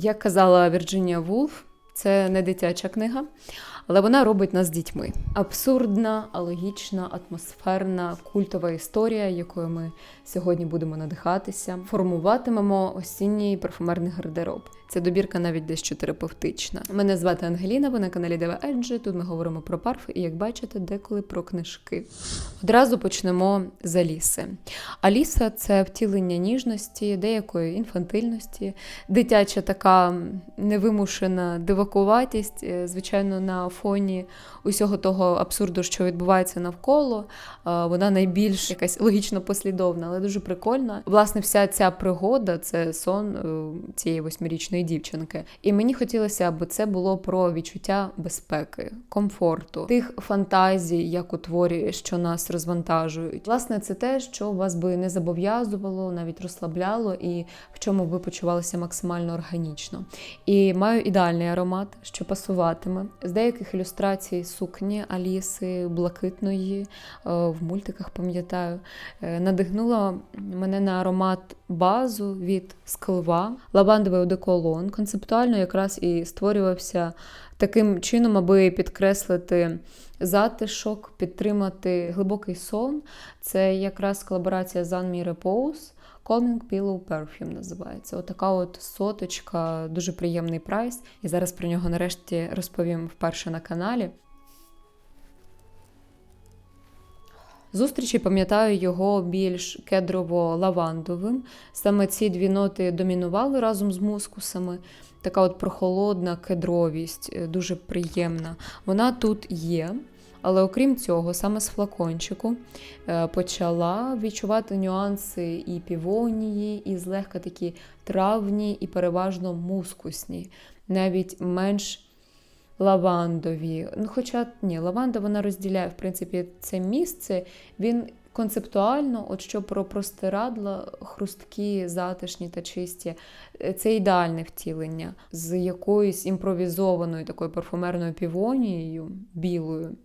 Як казала Вірджинія Вулф, це не дитяча книга, але вона робить нас дітьми. Абсурдна, алогічна, атмосферна, культова історія, якою ми сьогодні будемо надихатися. Формуватимемо осінній парфумерний гардероб. Ця добірка навіть дещо терапевтична. Мене звати Ангеліна, ви на каналі Дева Еджі. Тут ми говоримо про парфи і, як бачите, деколи про книжки. Одразу почнемо з Аліси. Аліса це втілення ніжності, деякої інфантильності, дитяча така невимушена дивакуватість, е, звичайно, на фоні усього того абсурду, що відбувається навколо. Е, Вона найбільш якась логічно послідовна, але дуже прикольна. Власне, вся ця пригода це сон е, цієї восьмирічної дівчинки. І мені хотілося, аби це було про відчуття безпеки, комфорту, тих фантазій, як у творі, що нас розвантажують. Власне, це те, що вас би не зобов'язувало, навіть розслабляло, і в чому ви почувалися максимально органічно. І маю ідеальний аромат, що пасуватиме. З деяких ілюстрацій сукні Аліси, блакитної, е, в мультиках пам'ятаю, е, надихнула мене на аромат базу від склва, лавандовий одеколон. Концептуально якраз і створювався таким чином, аби підкреслити затишок, підтримати глибокий сон. Це якраз колаборація з Anmi Repose. Calming Pillow Perfume називається. Отака от соточка, дуже приємний прайс. І зараз про нього нарешті розповім вперше на каналі. Зустрічі пам'ятаю його більш кедрово-лавандовим. Саме ці дві ноти домінували разом з мускусами. Така от прохолодна кедровість, е, дуже приємна. Вона тут є. Але окрім цього, саме з флакончику е, почала відчувати нюанси і півонії, і злегка такі травні, і переважно мускусні, навіть менш лавандові. Ну, Хоча ні, лаванда вона розділяє в принципі це місце. Він концептуально, от що про простирадла, хрусткі, затишні та чисті, е, це ідеальне втілення з якоюсь імпровізованою такою парфумерною півонією білою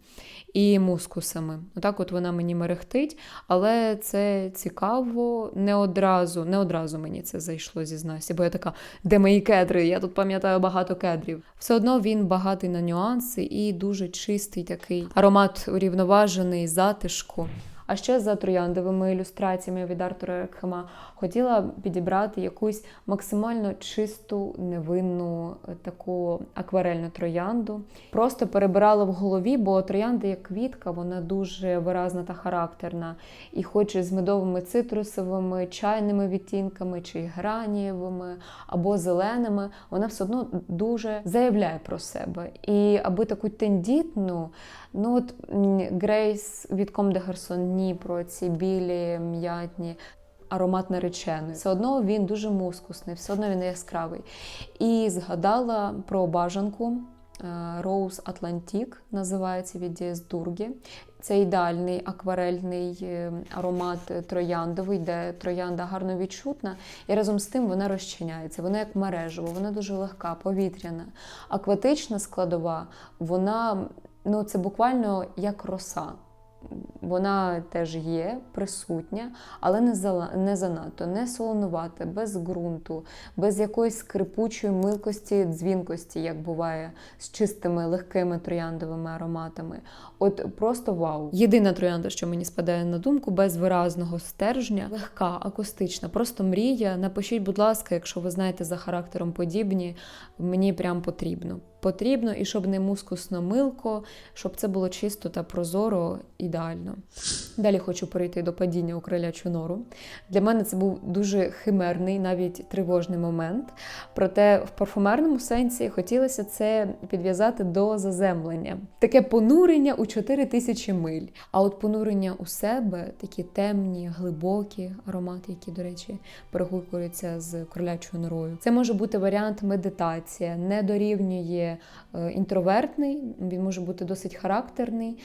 і мускусами. Отак от вона мені мерехтить, але це цікаво не одразу, не одразу мені це зайшло, зізнаюся, бо я така, де мої кедри? Я тут пам'ятаю багато кедрів. Все одно він багатий на нюанси і дуже чистий такий аромат урівноважений, затишку. А ще за трояндовими ілюстраціями від Артура Рекхема хотіла підібрати якусь максимально чисту, невинну е, таку акварельну троянду. Просто перебирала в голові, бо троянда як квітка, вона дуже виразна та характерна. І хоч з медовими цитрусовими, чайними відтінками, чи гранієвими або зеленими, вона все одно дуже заявляє про себе. І аби таку тендітну, ну от Грейс від Ком де про ці білі м'ятні. Аромат нареченої. Все одно він дуже мускусний, все одно він яскравий. І згадала про бажанку е, Rose Atlantic, називається від Дієс Дургі. Це ідеальний акварельний е, аромат трояндовий, де троянда гарно відчутна, і разом з тим вона розчиняється. Вона як мережево, вона дуже легка, повітряна. Акватична складова, вона ну, це буквально як роса. Вона теж є, присутня, але не зала- не занадто, не солонувата, без ґрунту, без якоїсь скрипучої милкості, дзвінкості, як буває з чистими легкими трояндовими ароматами. От просто вау. Єдина троянда, що мені спадає на думку, без виразного стержня, легка, акустична, просто мрія. Напишіть, будь ласка, якщо ви знаєте за характером подібні, мені прям потрібно. Потрібно, і щоб не мускусно милко, щоб це було чисто та прозоро, ідеально. Далі хочу перейти до падіння у кролячу нору. Для мене це був дуже химерний, навіть тривожний момент. Проте в парфумерному сенсі хотілося це підв'язати до заземлення. Таке понурення у 4 тисячі миль. А от понурення у себе, такі темні, глибокі аромати, які, до речі, перегукуються з кролячою норою. Це може бути варіант медитація, не дорівнює е, інтровертний, він може бути досить характерний,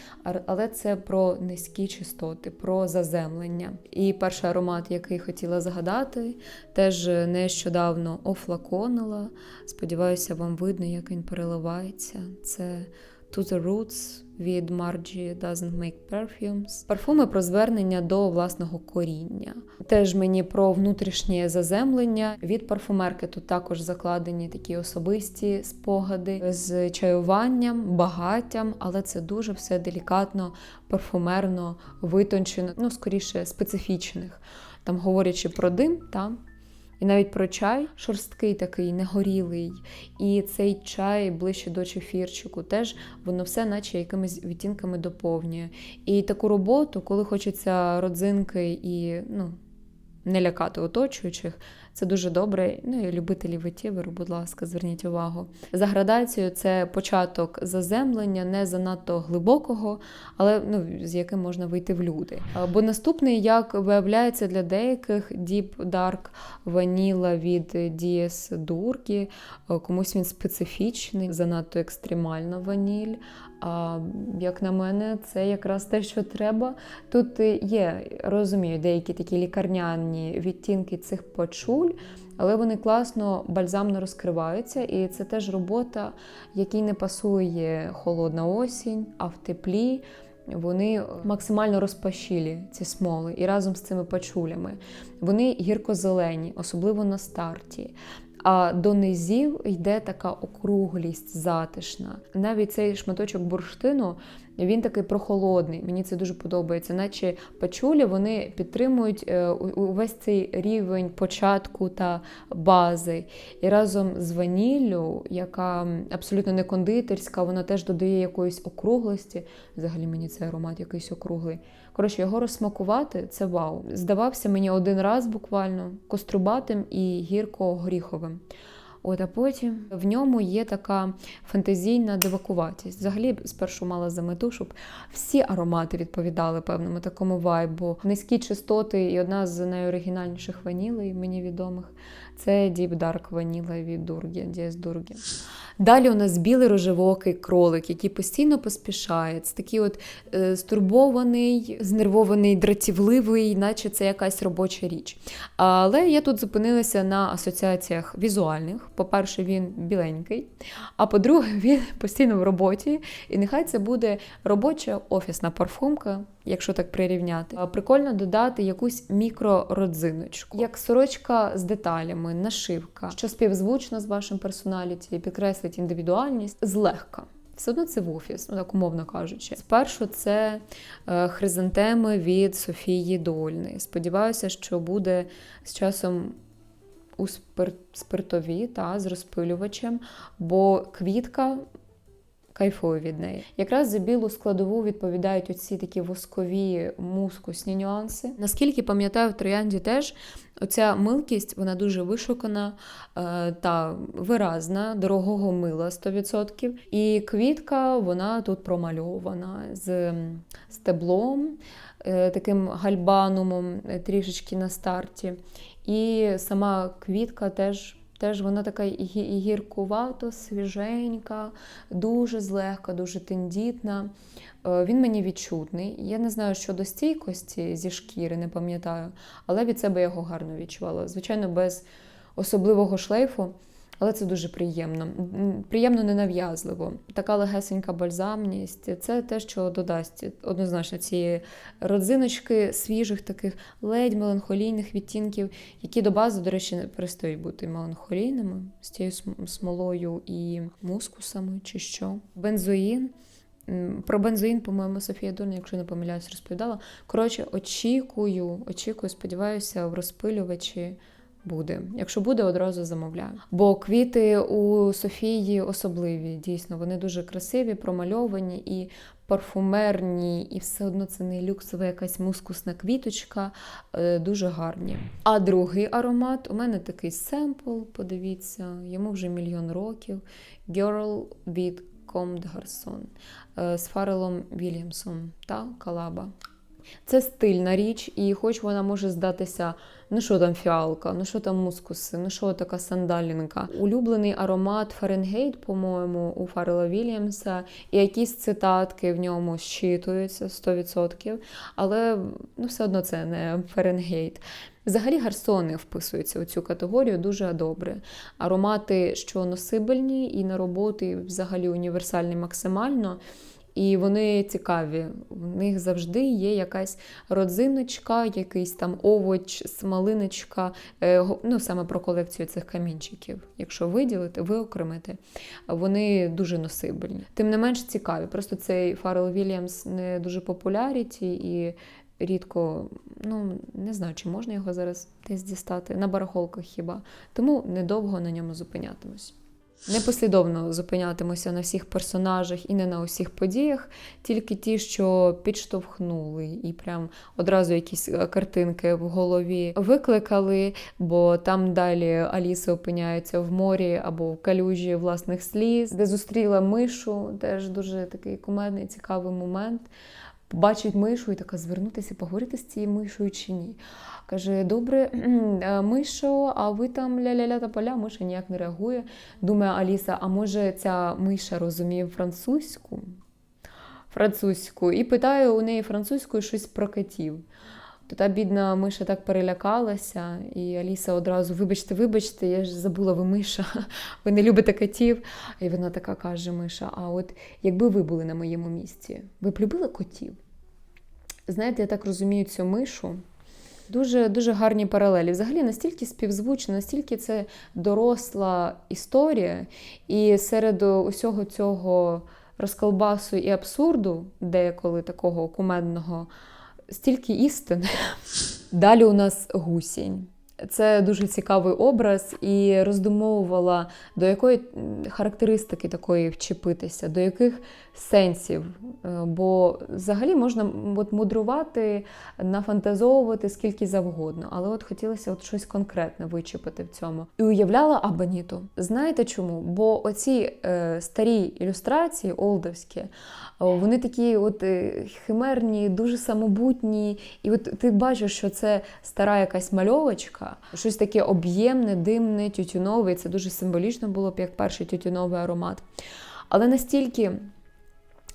але це про низькі чистоти, про заземлення. І перший аромат, який хотіла згадати, теж нещодавно офлаконила. Сподіваюся, вам видно, як він переливається. Це To the Roots від Margie Doesn't Make Perfumes. Парфуми про звернення до власного коріння. Теж мені про внутрішнє заземлення. Від парфумерки тут також закладені такі особисті спогади з чаюванням, багаттям, але це дуже все делікатно, парфумерно, витончено, ну скоріше специфічних. Там говорячи про дим, та і навіть про чай шорсткий такий, негорілий. І цей чай ближче до чефірчику, теж воно все, наче якимись відтінками доповнює. І таку роботу, коли хочеться родзинки і ну, не лякати оточуючих, це дуже добре. Ну і любителі витіверу, будь ласка, зверніть увагу. За градацією це початок заземлення, не занадто глибокого, але ну, з яким можна вийти в люди. Бо наступний, як виявляється для деяких Deep Dark Vanilla від Dies Durgi, комусь він специфічний, занадто екстремальна ваніль. А як на мене, це якраз те, що треба. Тут є, розумію, деякі такі лікарняні відтінки цих почуль, але вони класно бальзамно розкриваються, і це теж робота, якій не пасує холодна осінь, а в теплі. Вони максимально розпашілі, ці смоли, і разом з цими пачулями. Вони гірко-зелені, особливо на старті. А до низів йде така округлість затишна. Навіть цей шматочок бурштину він такий прохолодний. Мені це дуже подобається. Наче пачулі вони підтримують е, увесь цей рівень початку та бази. І разом з ваніллю, яка абсолютно не кондитерська, вона теж додає якоїсь округлості. Взагалі мені цей аромат якийсь округлий. Коротше, його розсмакувати це вау. Здавався мені один раз буквально кострубатим і гірко-горіховим. От, а потім в ньому є така фантазійна дивакуватість. Взагалі, спершу мала за мету, щоб всі аромати відповідали певному такому вайбу. Низькі чистоти і одна з найоригінальніших ванілей, мені відомих, це Deep Dark Vanilla від Дургі, Дієс Дургі. Далі у нас білий рожевокий кролик, який постійно поспішає. Це такий от е, стурбований, знервований, дратівливий, наче це якась робоча річ. Але я тут зупинилася на асоціаціях візуальних. По-перше, він біленький, а по-друге, він постійно в роботі. І нехай це буде робоча офісна парфумка якщо так прирівняти. Прикольно додати якусь мікрородзиночку, як сорочка з деталями, нашивка, що співзвучно з вашим персоналіті, підкреслить індивідуальність злегка. Все одно це в офіс, ну так умовно кажучи. Спершу це е, хризантеми від Софії Дольни. Сподіваюся, що буде з часом у спиртові та з розпилювачем, бо квітка кайфую від неї. Якраз за білу складову відповідають оці такі воскові мускусні нюанси. Наскільки пам'ятаю, в троянді теж оця милкість вона дуже вишукана е, та виразна, дорогого мила 100%. І квітка вона тут промальована з стеблом, е, таким гальбанумом е, трішечки на старті. І сама квітка теж Теж вона така гіркувато, свіженька, дуже злегка, дуже тендітна. Е, він мені відчутний. Я не знаю щодо стійкості зі шкіри, не пам'ятаю, але від себе я його гарно відчувала. Звичайно, без особливого шлейфу. Але це дуже приємно, приємно ненав'язливо. Така легесенька бальзамність це те, що додасть однозначно цієї родзиночки свіжих, таких ледь меланхолійних відтінків, які до бази, до речі, не перестають бути меланхолійними з тією смолою і мускусами, чи що. Бензоїн. Про бензоїн, по-моєму, Софія Дурна, якщо не помиляюсь, розповідала. Коротше, очікую, очікую, сподіваюся, в розпилювачі буде. Якщо буде, одразу замовляю. Бо квіти у Софії особливі, дійсно, вони дуже красиві, промальовані і парфумерні, і все одно це не люксова якась мускусна квіточка, е, дуже гарні. А другий аромат у мене такий семпл, подивіться, йому вже мільйон років. Girl від de Garçon з Фарелом Вільямсом та Калаба. Це стильна річ, і хоч вона може здатися, ну що там фіалка, ну що там мускуси, ну що така сандалінка. Улюблений аромат Фаренгейт, по-моєму, у Фаррела Вільямса, і якісь цитатки в ньому щитуються 100%, але ну, все одно це не Фаренгейт. Взагалі гарсони вписуються у цю категорію дуже добре. Аромати, що носибельні, і на роботи взагалі універсальні максимально. І вони цікаві. В них завжди є якась родзиночка, якийсь там овоч, смалиночка. Е, Ну, саме про колекцію цих камінчиків. Якщо виділити, виокремити, вони дуже носибельні. Тим не менш цікаві. Просто цей Фаррел Вільямс не дуже популяріті і рідко, ну не знаю, чи можна його зараз десь дістати на барахолках хіба. Тому недовго на ньому зупинятимусь. Непослідовно зупинятимуся на всіх персонажах і не на усіх подіях, тільки ті, що підштовхнули, і прям одразу якісь е, картинки в голові викликали, бо там далі Аліса опиняється в морі або в калюжі власних сліз, де зустріла мишу, теж дуже такий кумедний, цікавий момент. Побачить мишу і така звернутися, поговорити з цією мишою чи ні. Каже: Добре, е, мишо, а ви там ля-ля-ля та поля, миша ніяк не реагує. Думає Аліса, а може ця миша розуміє французьку? Французьку. І питає у неї французькою щось про котів. То та бідна миша так перелякалася, і Аліса одразу: вибачте, вибачте, я ж забула, ви миша, ви не любите котів. І вона така каже: Миша, а от якби ви були на моєму місці, ви б любили котів? Знаєте, я так розумію цю мишу. Дуже дуже гарні паралелі. Взагалі настільки співзвучно, настільки це доросла історія, і серед усього цього розколбасу і абсурду, деколи такого кумедного, стільки істини. Далі у нас гусінь. Це дуже цікавий образ, і роздумовувала, до якої характеристики такої вчепитися, до яких сенсів. Е, Бо взагалі можна от мудрувати, нафантазовувати скільки завгодно, але от хотілося от щось конкретне вичепити в цьому. І уявляла Абаніту. Знаєте чому? Бо оці е, старі ілюстрації, олдовські, вони такі от е, химерні, дуже самобутні. І от ти бачиш, що це стара якась мальовочка, щось таке об'ємне, димне, тютюнове. Це дуже символічно було б як перший тютюновий аромат. Але настільки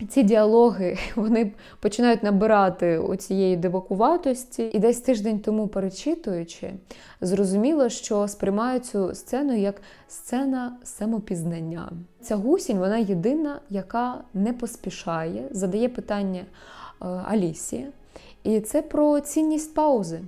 ці діалоги вони починають набирати оцієї дивакуватості, і десь тиждень тому перечитуючи, зрозуміло, що сприймаю цю сцену як сцена самопізнання. Ця гусінь вона єдина, яка не поспішає, задає питання е, Алісі, і це про цінність паузи.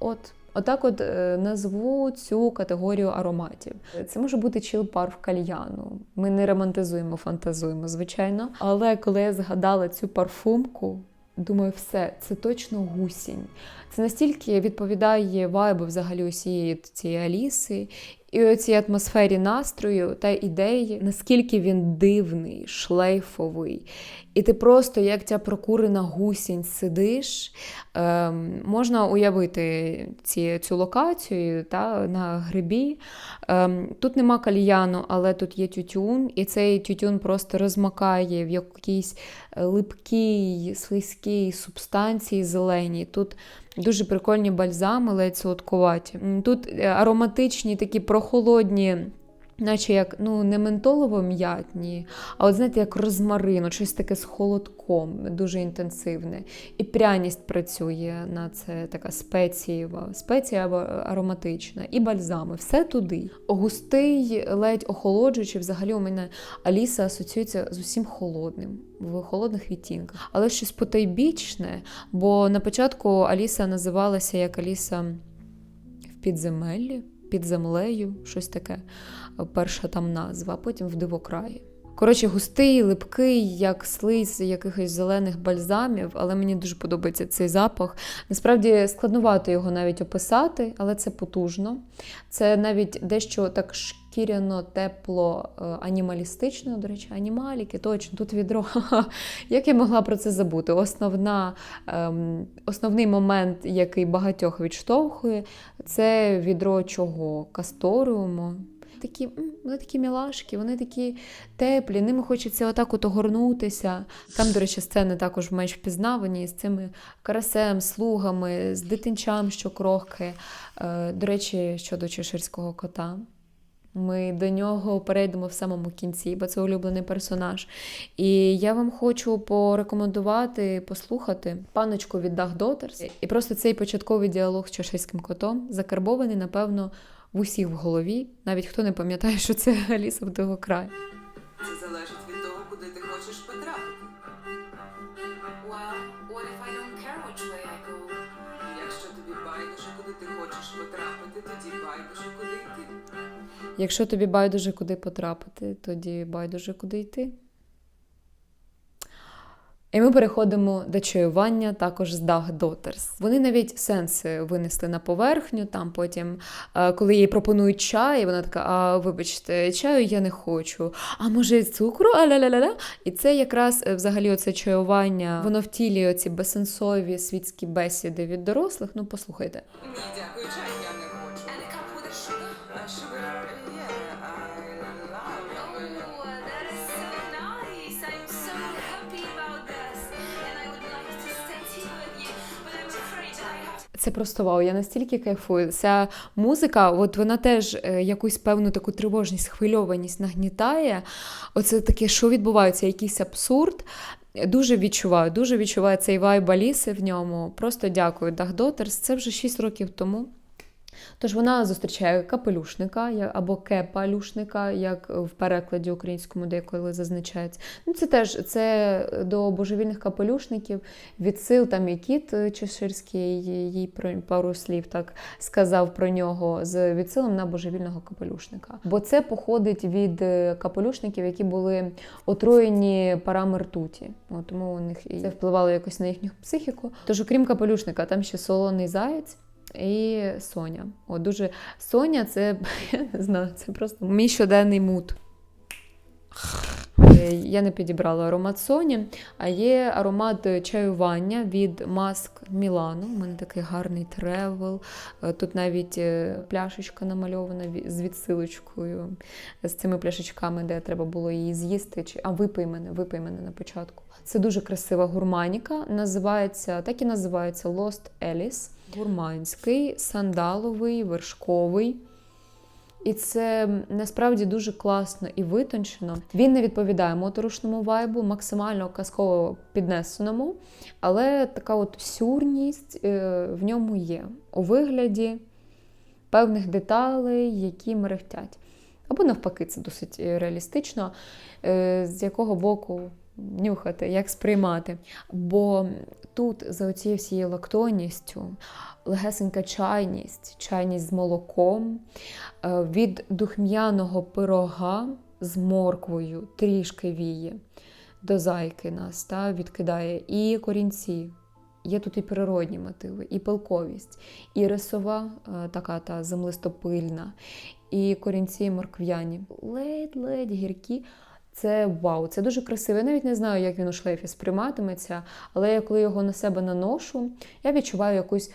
От. Отак от е, назву цю категорію ароматів. Це може бути чіл-парф кальяну. Ми не романтизуємо, фантазуємо, звичайно. Але коли я згадала цю парфумку, думаю, все, це точно гусінь. Це настільки відповідає вайбу взагалі усієї цієї Аліси. І цій атмосфері настрою та ідеї, наскільки він дивний, шлейфовий. І ти просто, як ця прокурена гусінь, сидиш. Ем, можна уявити ці, цю локацію та, на грибі. Ем, тут нема кальяну, але тут є тютюн, і цей тютюн просто розмакає в якійсь липкій, слизькій субстанції зеленій. Тут дуже прикольні бальзами, ледь солодкуваті. Тут е, ароматичні, такі прохолодні. Наче як ну не ментолово м'ятні, а от знаєте, як розмарину, щось таке з холодком, дуже інтенсивне. І пряність працює на це така спецієва, спеція або ароматична, і бальзами. Все туди. Густий, ледь охолоджуючий. Взагалі у мене Аліса асоціюється з усім холодним, в холодних відтінках. Але щось потайбічне, бо на початку Аліса називалася як Аліса в підземеллі, під землею, щось таке перша там назва, а потім в дивокраї. Коротше, густий, липкий, як слиз якихось зелених бальзамів, але мені дуже подобається цей запах. Насправді складнувато його навіть описати, але це потужно. Це навіть дещо так шкіряно, тепло, е, анімалістично. До речі, анімаліки, точно, тут відро. Як я могла про це забути? Основна, ем, основний момент, який багатьох відштовхує, це відро чого? Касториуму. Такі, вони такі мілашки, вони такі теплі, ними хочеться отак от огорнутися. Там, до речі, сцени також менш впізнавані з цими карасем, слугами, з дитинчам, що крохки. Е, До речі, щодо чеширського кота. Ми до нього перейдемо в самому кінці, бо це улюблений персонаж. І я вам хочу порекомендувати послухати паночку від Дах Дотерс. І просто цей початковий діалог з чеширським котом закарбований, напевно, в усіх в голові. Навіть хто не пам'ятає, що це Аліса в того краю. Це залежить від того, куди ти хочеш потрапити. Well, what if I don't care which way I go? Якщо тобі байдуже, куди ти хочеш потрапити, тоді байдуже, куди йти. Якщо тобі байдуже куди потрапити, тоді байдуже куди йти. І ми переходимо до чаювання також з Dag Daughters. Вони навіть сенси винесли на поверхню. Там потім, е, коли їй пропонують чай, вона така: а вибачте, чаю я не хочу. А може цукру? А-ля-ля-ля-ля. І це якраз е, взагалі оце чаювання, воно втілює ці безсенсові світські бесіди від дорослих. Ну, послухайте. Ні, дякую, чай Це просто вау, я настільки кайфую. Ця музика, от вона теж е, якусь певну таку тривожність, хвильованість нагнітає. Оце таке, що відбувається, якийсь абсурд. Дуже відчуваю, дуже відчуваю цей вайб Аліси в ньому. Просто дякую, Дагдотерс. Це вже 6 років тому. Тож вона зустрічає капелюшника або кепалюшника, як в перекладі українському деколи зазначається. Ну, це теж це до божевільних капелюшників відсил там і кіт е, чеширський, їй про пару слів так сказав про нього з відсилом на божевільного капелюшника. Бо це походить від е, капелюшників, які були отруєні парами ртуті. От, тому у них і це впливало якось на їхню психіку. Тож, окрім капелюшника, там ще солоний заєць. І Соня. О, дуже Соня, це я не знаю, це просто мій щоденний мут. Е, Я не підібрала аромат Соні, а є аромат чаювання від Маск Мілану. У мене такий гарний тревел. Е, Тут навіть е, пляшечка намальована з відсилочкою, з цими пляшечками, де треба було її з'їсти. А випий мене, випий мене на початку. Це дуже красива гурманіка. Називається, так і називається Lost Alice. Гурманський, сандаловий, вершковий. І це насправді дуже класно і витончено. Він не відповідає моторошному вайбу, максимально казково піднесеному, але така от сюрність е, в ньому є у вигляді певних деталей, які мерехтять. Або навпаки, це досить е, реалістично, е, з якого боку нюхати, як сприймати. Бо тут за цією всією лактонністю, легесенька чайність, чайність з молоком, е, від духм'яного пирога з морквою трішки віє до зайки нас та, відкидає і корінці. Є тут і природні мотиви, і пилковість, і рисова, е, така та землистопильна, і корінці моркв'яні. Ледь-ледь гіркі. Це вау, це дуже красиво. Я навіть не знаю, як він у шлейфі сприйматиметься, але я коли його на себе наношу, я відчуваю якусь е,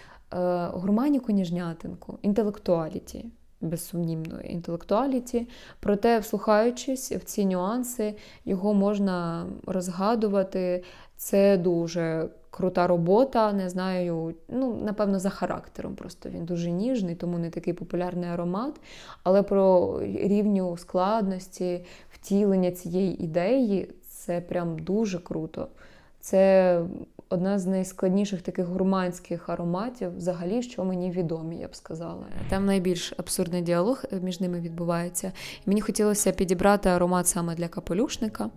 гурманіку ніжнятинку, інтелектуаліті, безсумнівно, інтелектуаліті. Проте, вслухаючись в ці нюанси, його можна розгадувати. Це дуже крута робота. Не знаю, ну, напевно, за характером. Просто він дуже ніжний, тому не такий популярний аромат. Але про рівню складності, втілення цієї ідеї це прям дуже круто. Це одна з найскладніших таких гурманських ароматів, взагалі, що мені відомі, я б сказала. Там найбільш абсурдний діалог між ними відбувається. І мені хотілося підібрати аромат саме для капелюшника.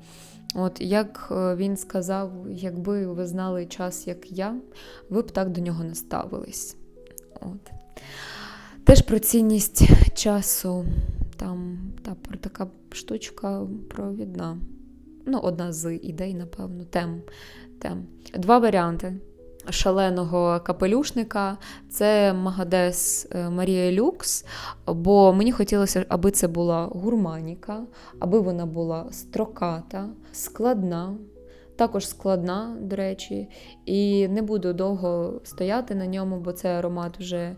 От як е, він сказав, якби ви знали час, як я, ви б так до нього не ставились. От. Теж про цінність часу. Там та, така штучка провідна. Ну, одна з ідей, напевно, тем. тем. Два варіанти шаленого капелюшника це Магадес е, Марія Люкс. Бо мені хотілося, аби це була гурманіка, аби вона була строката, складна. Також складна, до речі, і не буду довго стояти на ньому, бо цей аромат вже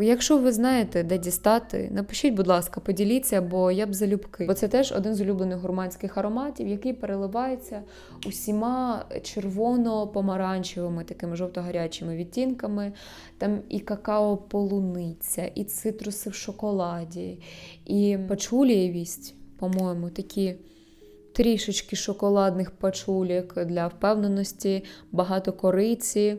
Якщо ви знаєте, де дістати, напишіть, будь ласка, поділіться, бо я б залюбки. Бо це теж один з улюблених гурманських ароматів, який переливається усіма червоно-помаранчевими, такими жовто-гарячими відтінками. Там і какао-полуниця, і цитруси в шоколаді, і пачулієвість, по-моєму, такі. Трішечки шоколадних пачулік для впевненості, багато кориці.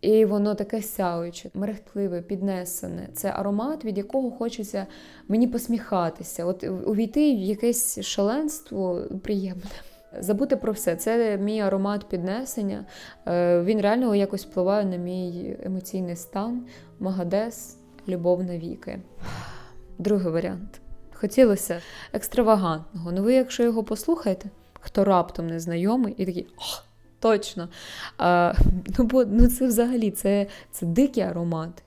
І воно таке сяюче, мерехтливе, піднесене. Це аромат, від якого хочеться мені посміхатися, от увійти в якесь шаленство приємне. Забути про все. Це мій аромат піднесення. Е, Він реально якось впливає на мій емоційний стан. Магадес, любов навіки. Другий варіант. Хотілося екстравагантного. Ну ви, якщо його послухаєте, хто раптом не знайомий, і такий точно. А, ну, бо ну, це взагалі це, це дикий аромат.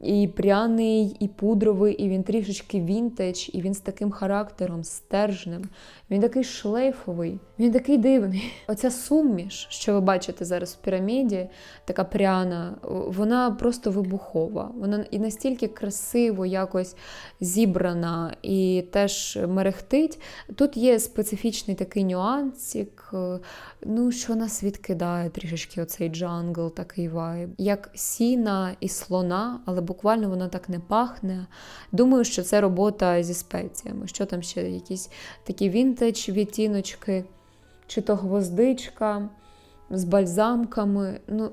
І пряний, і пудровий, і він трішечки вінтедж, і він з таким характером, стержнем. Він такий шлейфовий, він такий дивний. Оця суміш, що ви бачите зараз в піраміді, така пряна, вона просто вибухова. Вона і настільки красиво якось зібрана і теж мерехтить. Тут є специфічний такий нюансик, е, ну, що нас відкидає трішечки оцей джангл, такий вайб. Як сіна і слона, але буквально вона так не пахне. Думаю, що це робота зі спеціями. Що там ще якісь такі вінтедж відтіночки, чи то гвоздичка з бальзамками. Ну,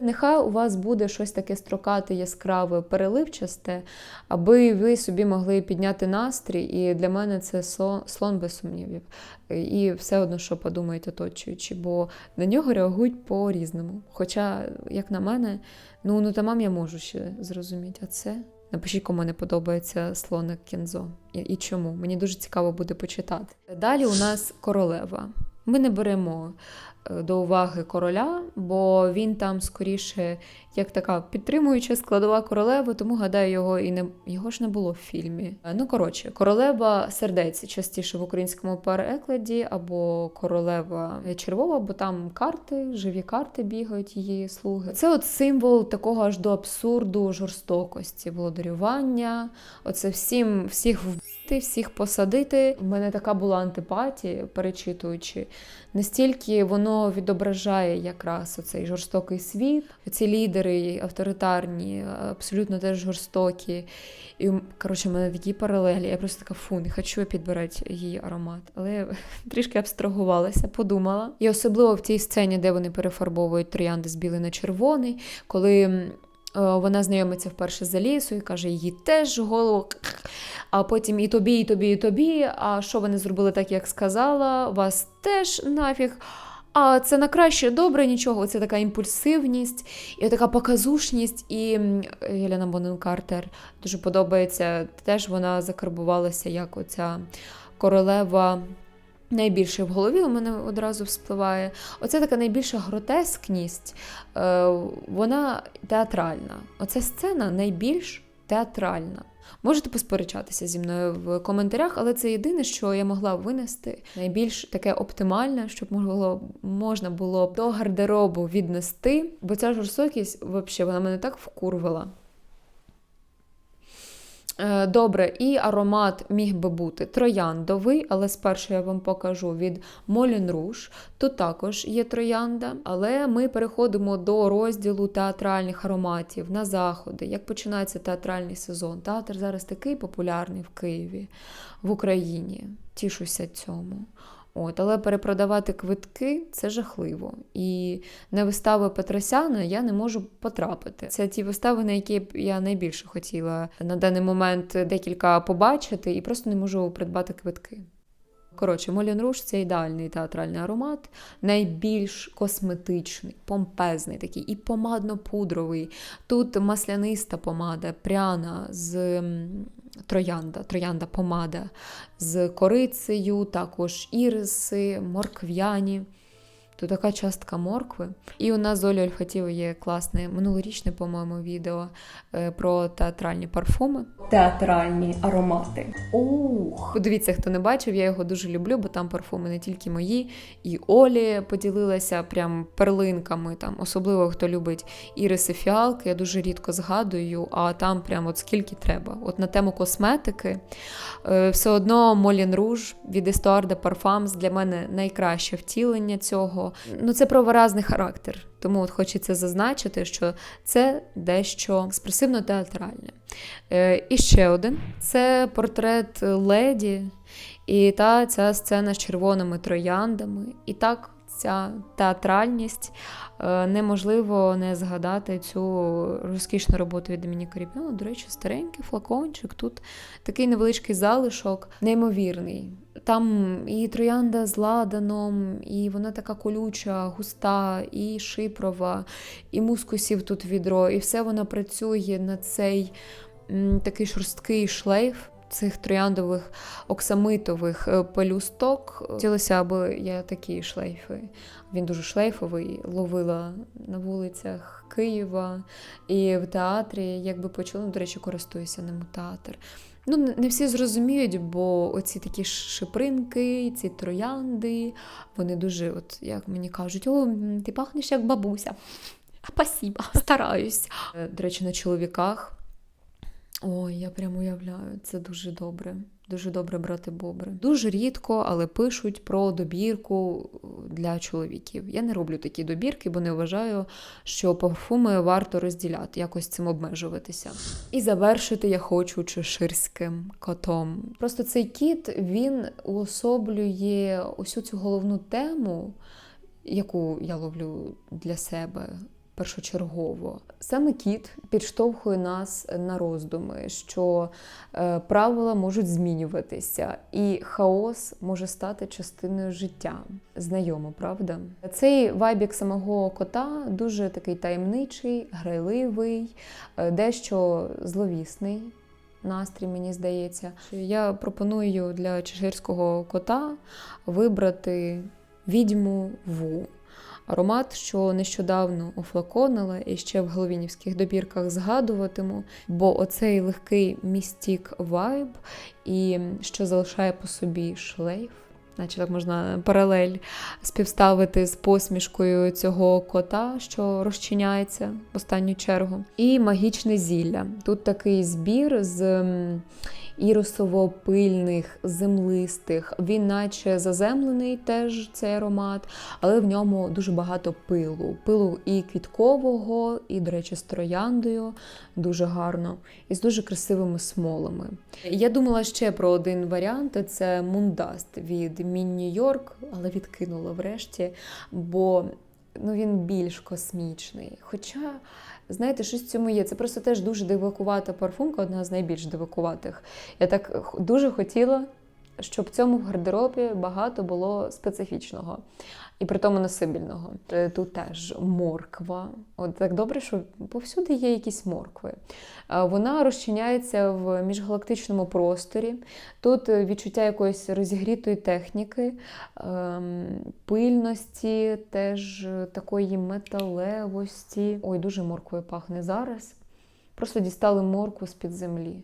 Нехай у вас буде щось таке строкате, яскраве, переливчасте, аби ви собі могли підняти настрій, і для мене це слон, слон без сумнівів. І все одно, що подумають оточуючи, бо на нього реагують по-різному. Хоча, як на мене, ну ну тамам я можу ще зрозуміти, а це. Напишіть, кому не подобається слоник кінзо. І, і чому. Мені дуже цікаво буде почитати. Далі у нас королева. Ми не беремо е, до уваги короля, бо він там скоріше як така підтримуюча складова королеви, тому гадаю, його і не його ж не було в фільмі. Е, Ну коротше, королева сердець частіше в українському перекладі, або королева червова, бо там карти, живі карти бігають її слуги. Це от символ такого аж до абсурду жорстокості, володарювання. Оце всім всіх вбити, всіх посадити. У мене така була антипатія, перечитуючи. Настільки воно відображає якраз оцей жорстокий світ, ці лідери авторитарні, абсолютно теж жорстокі. І коротше, в мене такі паралелі. Я просто така фу, не хочу підбирати її аромат. Але я трішки абстрагувалася, подумала. І особливо в тій сцені, де вони перефарбовують троянди з білий на червоний, коли. е, Вона знайомиться вперше з Алісою каже, її теж голову. А потім і тобі, і тобі, і тобі. А що вони зробили так, як сказала? Вас теж нафіг. А це на краще добре нічого. Це така імпульсивність і така показушність. І м, Єлена Бонен Картер дуже подобається. Теж вона закарбувалася як оця королева. Найбільше в голові у мене одразу вспливає. Оце така найбільша гротескність, е, вона театральна. Оця сцена найбільш театральна. Можете посперечатися зі мною в коментарях, але це єдине, що я могла винести найбільш таке оптимальне, щоб могло, можна було до гардеробу віднести, бо ця жорстокість, взагалі, вона мене так вкурвила. Е, Добре, і аромат міг би бути трояндовий, але спершу я вам покажу від Молін Руш. Тут також є троянда, але ми переходимо до розділу театральних ароматів на заходи. Як починається театральний сезон? Театр зараз такий популярний в Києві, в Україні. Тішуся цьому. От, але перепродавати квитки це жахливо. І на вистави Петросяна я не можу потрапити. Це ті вистави, на які я найбільше хотіла на даний момент декілька побачити, і просто не можу придбати квитки. Коротше, Молін Руш це ідеальний театральний аромат, найбільш косметичний, помпезний такий, і помадно-пудровий. Тут масляниста помада, пряна з троянда, троянда помада з корицею, також іриси, морквяні. То така частка моркви. І у нас з Олею Ольфатівою є класне минулорічне, по-моєму, відео е, про театральні парфуми. Театральні аромати. Ух! Подивіться, хто не бачив, я його дуже люблю, бо там парфуми не тільки мої, і Олі поділилася прям перлинками. Там, особливо хто любить іриси фіалки, я дуже рідко згадую, а там прям от скільки треба. От на тему косметики. Е, Все одно Молін Руж від de Parfums для мене найкраще втілення цього. Ну, це про виразний характер. Тому от хочеться зазначити, що це дещо експресивно-театральне. Е, І ще один це портрет леді, і та ця сцена з червоними трояндами. І так ця театральність е, неможливо не згадати цю розкішну роботу від Домініка Ріпіона. До речі, старенький флакончик. Тут такий невеличкий залишок, неймовірний. Там і троянда з ладаном, і вона така колюча, густа, і шипрова, і мускусів тут відро, і все воно працює на цей м, такий шорсткий шлейф. Цих трояндових оксамитових е, пелюсток. Хотілося, аби я такі шлейфи. Він дуже шлейфовий, ловила на вулицях Києва і в театрі, якби почула, ну, до речі, користуюся ним театр. Ну, не- всі зрозуміють, бо оці такі шипринки, ці троянди, вони дуже, от як мені кажуть, о, ти пахнеш як бабуся. Спасіба, стараюсь. Е, До речі, на чоловіках. Ой, я прямо уявляю, це дуже добре. Дуже добре брати бобри. Дуже рідко, але пишуть про добірку для чоловіків. Я не роблю такі добірки, бо не вважаю, що парфуми варто розділяти, якось цим обмежуватися. І завершити я хочу чеширським котом. Просто цей кіт він уособлює усю цю головну тему, яку я ловлю для себе першочергово. Саме кіт підштовхує нас на роздуми, що е, правила можуть змінюватися, і хаос може стати частиною життя. Знайомо, правда? Цей вайбік самого кота дуже такий таємничий, грайливий, е, дещо зловісний. Настрій, мені здається. Я пропоную для чеширського кота вибрати відьму Ву. Аромат, що нещодавно офлаконила і ще в головінівських добірках згадуватиму, бо оцей легкий містік вайб, і що залишає по собі шлейф, наче так можна паралель співставити з посмішкою цього кота, що розчиняється в останню чергу, і магічне зілля. Тут такий збір з. Ірусово-пильних, землистих. Він наче заземлений теж цей аромат, але в ньому дуже багато пилу. Пилу і квіткового, і, до речі, з трояндою дуже гарно, і з дуже красивими смолами. Я думала ще про один варіант: це мундаст від Мін Нью-Йорк, але відкинула врешті, бо ну, він більш космічний. Хоча. Знаєте, щось в цьому є. Це просто теж дуже дивакувата парфумка, одна з найбільш дивакуватих. Я так дуже хотіла, щоб в цьому гардеробі багато було специфічного і при тому носибельного. Е, Тут теж морква. От так добре, що повсюди є якісь моркви. Вона розчиняється в міжгалактичному просторі. Тут е, відчуття якоїсь розігрітої техніки, ем, пильності, теж е, такої металевості. Ой, дуже морквою пахне зараз. Просто дістали моркву з-під землі.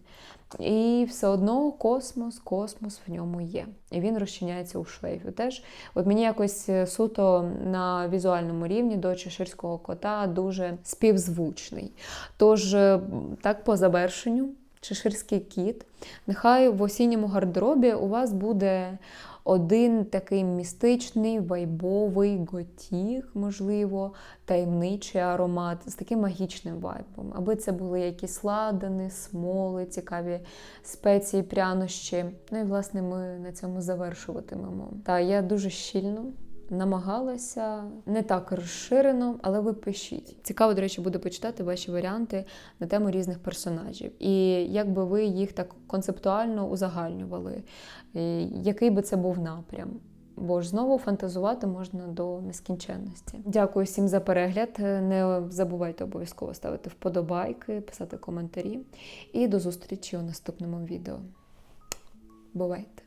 І все одно космос, космос в ньому є. І він розчиняється у шлейфі. Теж, от мені якось е, суто на візуальному рівні до чеширського кота дуже співзвучний. Тож, е, так по завершенню, чеширський кіт. Нехай в осінньому гардеробі у вас буде один такий містичний, вайбовий готік, можливо, таємничий аромат з таким магічним вайбом. Аби це були якісь ладани, смоли, цікаві спеції, прянощі. Ну і власне ми на цьому завершуватимемо. Та я дуже щільно. Намагалася не так розширено, але ви пишіть. Цікаво, до речі, буде почитати ваші варіанти на тему різних персонажів. І як би ви їх так концептуально узагальнювали, який би це був напрям. Бо ж знову фантазувати можна до нескінченності. Дякую всім за перегляд. Не забувайте обов'язково ставити вподобайки, писати коментарі. І до зустрічі у наступному відео. Бувайте!